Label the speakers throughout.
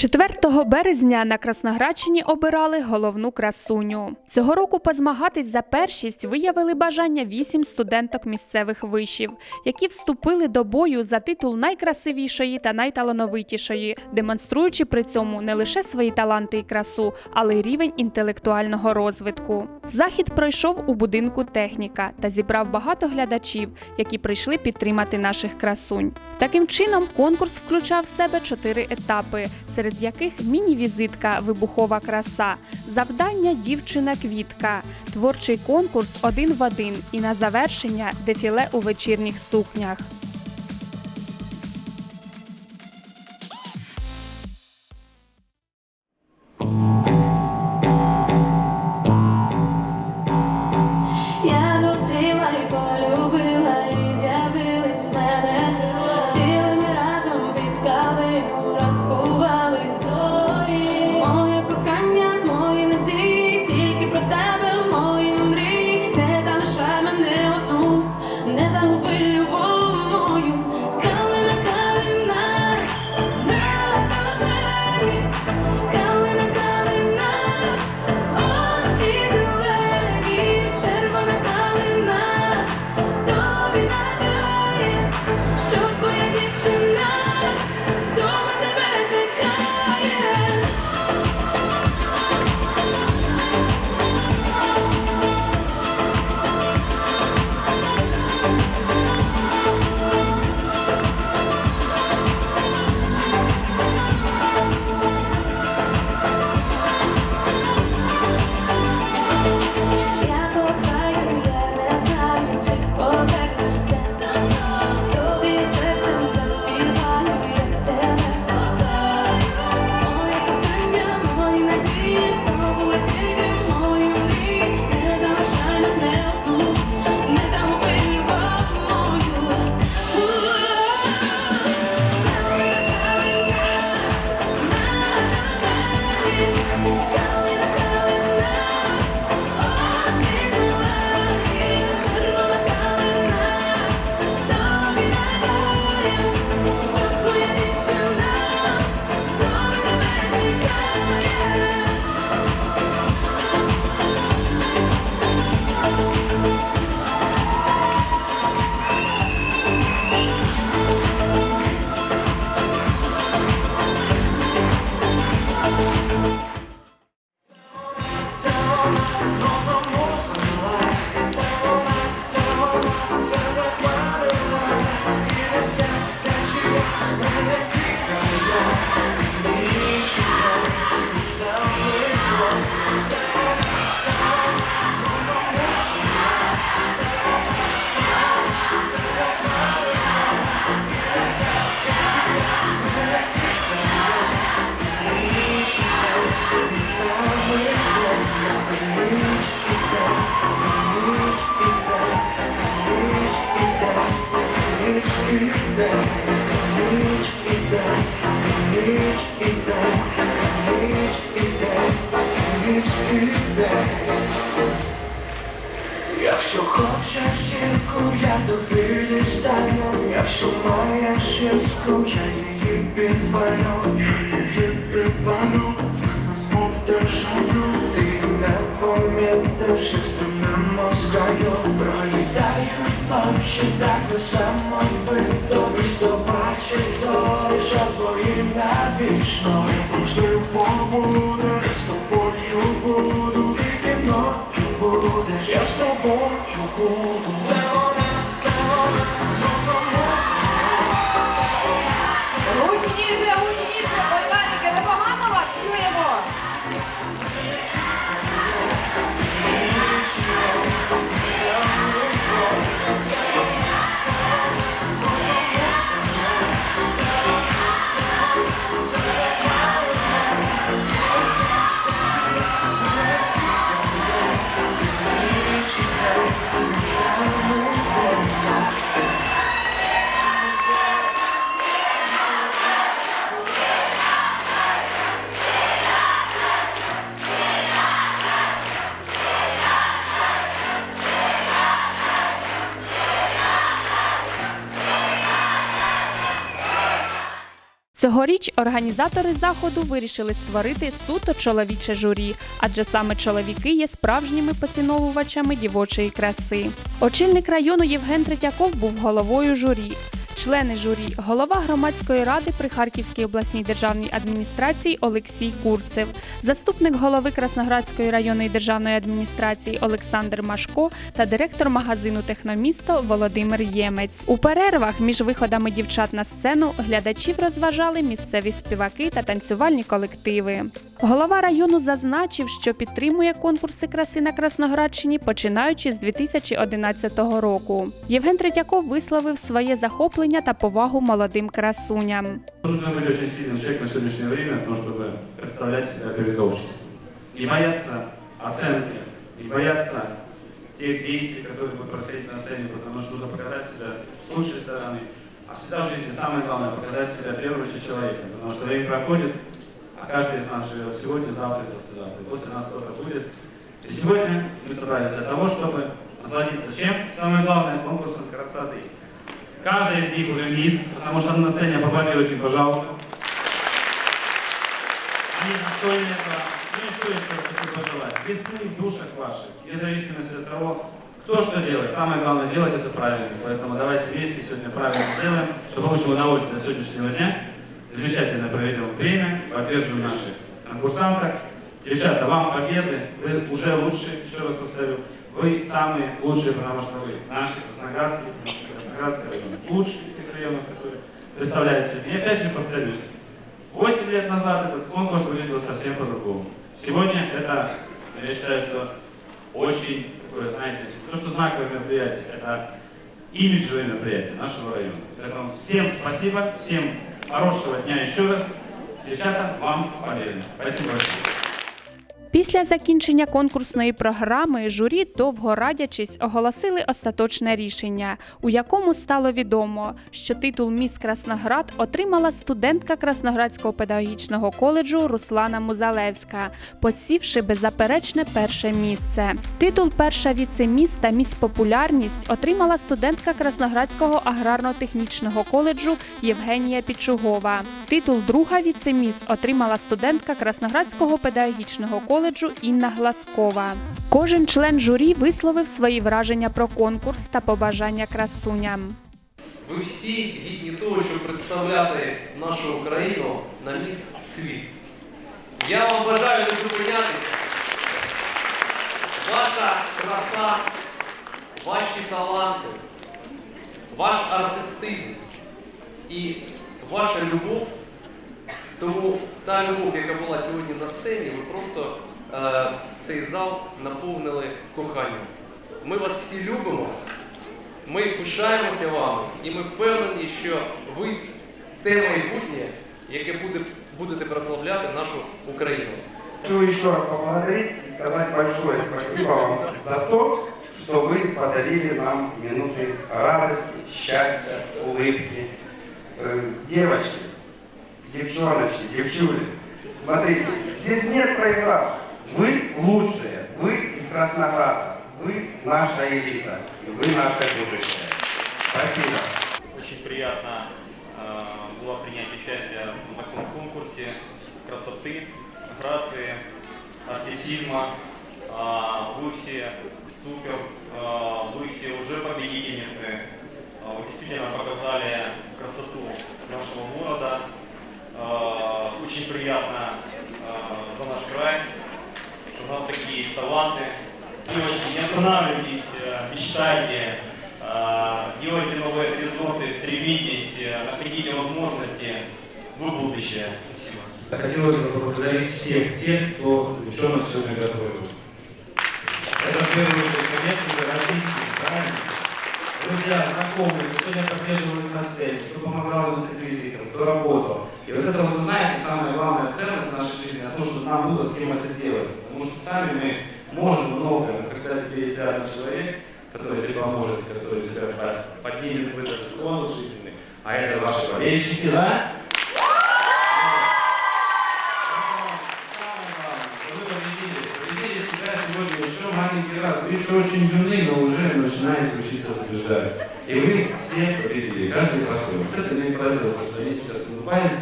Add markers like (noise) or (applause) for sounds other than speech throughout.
Speaker 1: 4 березня на Красноградщині обирали головну красуню. Цього року позмагатись за першість виявили бажання вісім студенток місцевих вишів, які вступили до бою за титул найкрасивішої та найталановитішої, демонструючи при цьому не лише свої таланти і красу, але й рівень інтелектуального розвитку. Захід пройшов у будинку техніка та зібрав багато глядачів, які прийшли підтримати наших красунь. Таким чином, конкурс включав в себе чотири етапи, серед яких міні-візитка Вибухова краса, завдання дівчина квітка, творчий конкурс один в один і на завершення дефіле у вечірніх сукнях.
Speaker 2: Якщо хочеш зірку, я тобі дістану Якщо маєш шістку, я її підпалю Я її підпалю, мов державну Ти не помітиш, як стрімнемо з краю. Пролітають ночі, так не самовид Тобі побачить зорі, що твоїм навічно Я просто побуду, я з тобою буду я з тобою буду
Speaker 3: Цьогоріч організатори заходу вирішили створити суто чоловіче журі, адже саме чоловіки є справжніми поціновувачами дівочої краси. Очільник району Євген Третяков був головою журі. Члени журі, голова громадської ради при Харківській обласній державній адміністрації Олексій Курцев, заступник голови Красноградської районної державної адміністрації Олександр Машко та директор магазину Техномісто Володимир Ємець. У перервах між виходами дівчат на сцену глядачів розважали місцеві співаки та танцювальні колективи. Голова району зазначив, що підтримує конкурси краси на Красноградщині починаючи з 2011 року. Євген Третьяков висловив своє захоплення та повагу молодим красуням.
Speaker 4: Нужно быть очень сильным человеком на сегодняшнее время, для того, чтобы представлять себя перед обществом. Не бояться оценки, не бояться тех действий, которые будут происходить на сцене, потому что нужно показать себя с лучшей стороны. А всегда в жизни самое главное показать себя первым же человеком, потому что время проходит, а каждый из нас живет сегодня, завтра и послезавтра. И после нас кто-то будет. И сегодня мы собрались для того, чтобы насладиться чем? Самое главное, конкурсом красоты. Каждый из них уже мисс, потому что на сцене поаплодируйте, пожалуйста. Они достойны этого. Ну и что еще хочу пожелать? Весны в душах ваших, вне зависимости от того, кто что делает. Самое главное делать это правильно. Поэтому давайте вместе сегодня правильно сделаем, чтобы получим удовольствие от сегодняшнего дня. Замечательно проведем время, поддержим наших конкурсанток. Девчата, вам победы, вы уже лучшие, еще раз повторю. Вы самые лучшие, потому что вы наши красноградские, наши красноградские районы. Лучшие из всех районов, которые представляют сегодня. И опять же повторюсь, 8 лет назад этот конкурс выглядел совсем по-другому. Сегодня это, я считаю, что очень такое, знаете, то, что знаковое мероприятие, это имиджевое мероприятие нашего района. Поэтому всем спасибо, всем хорошего дня еще раз. Девчата, вам победы. Спасибо большое.
Speaker 3: Після закінчення конкурсної програми журі, довго радячись, оголосили остаточне рішення, у якому стало відомо, що титул Міс Красноград отримала студентка Красноградського педагогічного коледжу Руслана Музалевська, посівши беззаперечне перше місце. Титул перша віцеміс та міс популярність отримала студентка Красноградського аграрно-технічного коледжу Євгенія Пічугова. Титул друга віцеміс отримала студентка Красноградського педагогічного коледжу Інна Гласкова. Кожен член журі висловив свої враження про конкурс та побажання красуням.
Speaker 5: Ви всі гідні того, щоб представляти нашу країну на міс світ. Я вам бажаю не зупинятися. Ваша краса, ваші таланти, ваш артистизм і ваша любов. Тому та любов, яка була сьогодні на сцені, ви просто цей зал наповнили коханням. Ми вас всі любимо. Ми пишаємося вами і ми впевнені, що ви те майбутнє, яке буде, будете прославляти нашу Україну.
Speaker 6: Хочу еще раз поблагодарить и сказать большое спасибо вам за то, что вы подарили нам минуты радости, счастья, улыбки. Э, Девочки, девчоночки, девчули, смотрите, здесь нет проигравших. Вы лучшие, вы из Краснограда, вы наша элита, и вы наше будущее. Спасибо.
Speaker 7: Очень приятно э, было принять участие в таком конкурсе красоты, грации, артистизма. А, Вы все супер, а, вы все уже победительницы. А, Вы действительно показали красоту нашего города. А, Очень приятно а, за наш край, у нас такие есть таланты. Девочки, не останавливайтесь, э, мечтайте, э, делайте новые горизонты, стремитесь, э, находите возможности. Вы будущее. Спасибо.
Speaker 4: Хотелось бы поблагодарить всех тех, кто девчонок сегодня готовил. Это в первую очередь, конечно же, родители, правильно? Друзья, знакомые, кто сегодня поддерживали на сцене, кто помогал им с реквизитом, кто работал. И вот это вот, знаете, самая главная ценность нашей жизни, о том, что нам было с кем это делать. Потому что сами мы можем много, но когда тебе есть рядом человек, который тебе поможет, который тебя под- поднимет в этот конус жизненный, а это ваши болельщики, да? Самое главное, что вы победили. Победили себя сегодня еще маленький раз. Вы еще очень юны, но уже начинаете учиться побеждать. И вы все победили, каждый по-своему. Вот Это не поразило, потому что они сейчас улыбались,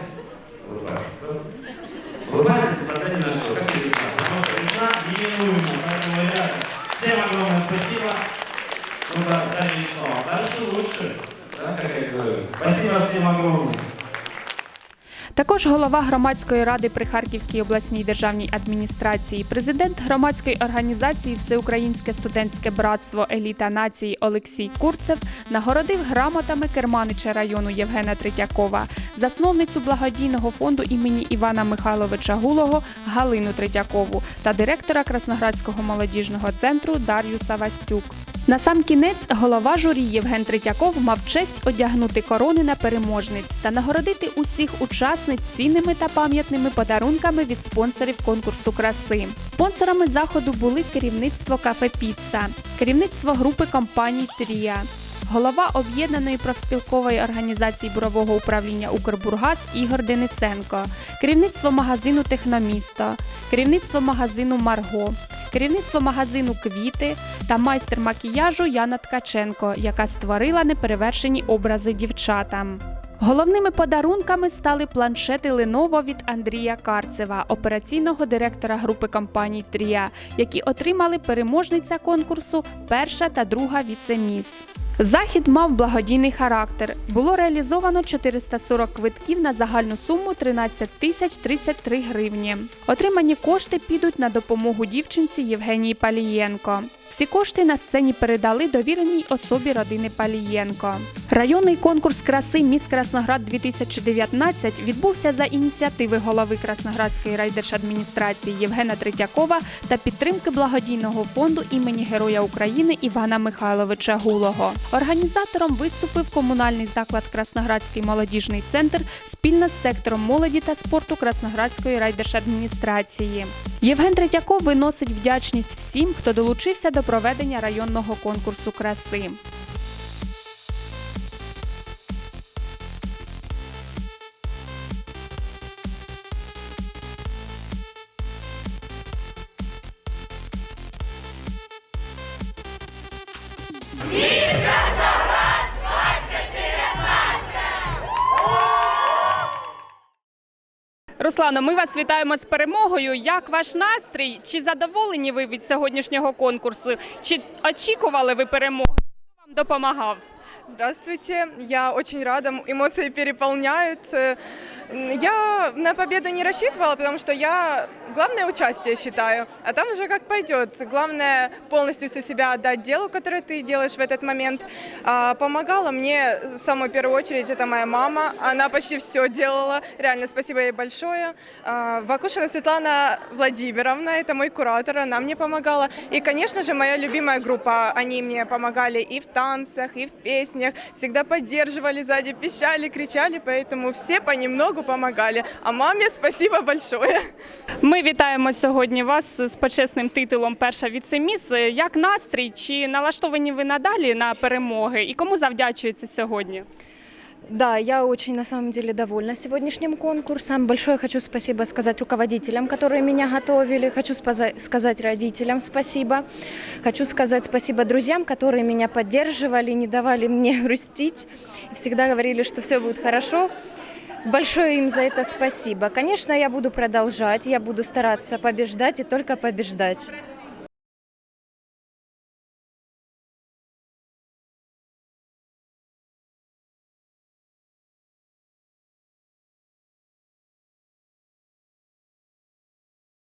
Speaker 4: Улыбается. правда? Улыбается, несмотря ни на что, как и весна. Потому что весна неминуема. Поэтому, ребята, всем огромное спасибо. Ну да, дальше снова. Дальше лучше. Да, как я говорю. Спасибо всем огромное.
Speaker 3: Також голова громадської ради при Харківській обласній державній адміністрації, президент громадської організації Всеукраїнське студентське братство Еліта нації Олексій Курцев нагородив грамотами керманича району Євгена Третьякова, засновницю благодійного фонду імені Івана Михайловича Гулого Галину Третьякову та директора Красноградського молодіжного центру Дар'ю Савастюк. На сам кінець голова журі Євген Третьяков мав честь одягнути корони на переможниць та нагородити усіх учасниць цінними та пам'ятними подарунками від спонсорів конкурсу краси. Спонсорами заходу були керівництво кафе Піца, керівництво групи компаній Трія. Голова об'єднаної профспілкової організації бурового управління Укрбургаз Ігор Денисенко, керівництво магазину Техномісто, керівництво магазину Марго, керівництво магазину Квіти та майстер макіяжу Яна Ткаченко, яка створила неперевершені образи дівчатам. Головними подарунками стали планшети Lenovo від Андрія Карцева, операційного директора групи компаній Трія, які отримали переможниця конкурсу перша та друга віцеміс. Захід мав благодійний характер. Було реалізовано 440 квитків на загальну суму 13 тисяч 33 гривні. Отримані кошти підуть на допомогу дівчинці Євгенії Палієнко. Всі кошти на сцені передали довіреній особі родини Палієнко. Районний конкурс краси Міс Красноград 2019 відбувся за ініціативи голови Красноградської райдержадміністрації Євгена Третьякова та підтримки благодійного фонду імені Героя України Івана Михайловича Гулого. Організатором виступив комунальний заклад Красноградський молодіжний центр спільно з сектором молоді та спорту Красноградської райдержадміністрації. Євген Третьяков виносить вдячність всім, хто долучився до проведення районного конкурсу краси. Руслано, ми вас вітаємо з перемогою. Як ваш настрій? Чи задоволені ви від сьогоднішнього конкурсу? Чи очікували ви перемоги? Хто вам допомагав?
Speaker 8: Здравствуйте, я очень рада, эмоции переполняют. Э, Я на победу не рассчитывала, потому что я главное участие считаю, а там уже как пойдет. Главное полностью всю себя отдать делу, которое ты делаешь в этот момент. А помогала мне, в самую первую очередь, это моя мама. Она почти все делала. Реально, спасибо ей большое. А, Вакушина Светлана Владимировна, это мой куратор, она мне помогала. И, конечно же, моя любимая группа. Они мне помогали и в танцах, и в песнях. Всегда поддерживали сзади, пищали, кричали, поэтому все понемногу помогали. А маме спасибо большое.
Speaker 3: Ми вітаємо сьогодні вас з почесним титулом Перша віцеміс. Як настрій? Чи налаштовані ви надалі на перемоги? І кому завдячується сьогодні?
Speaker 9: Да, я очень на самом деле довольна сегодняшним конкурсом. Большое хочу спасибо сказать руководителям, которые меня готовили. Хочу спаза- сказать родителям спасибо. Хочу сказать спасибо друзьям, которые меня поддерживали, не давали мне (laughs) грустить. И всегда говорили, что все будет хорошо. Большое им за это спасибо. Конечно, я буду продолжать, я буду стараться побеждать и только побеждать.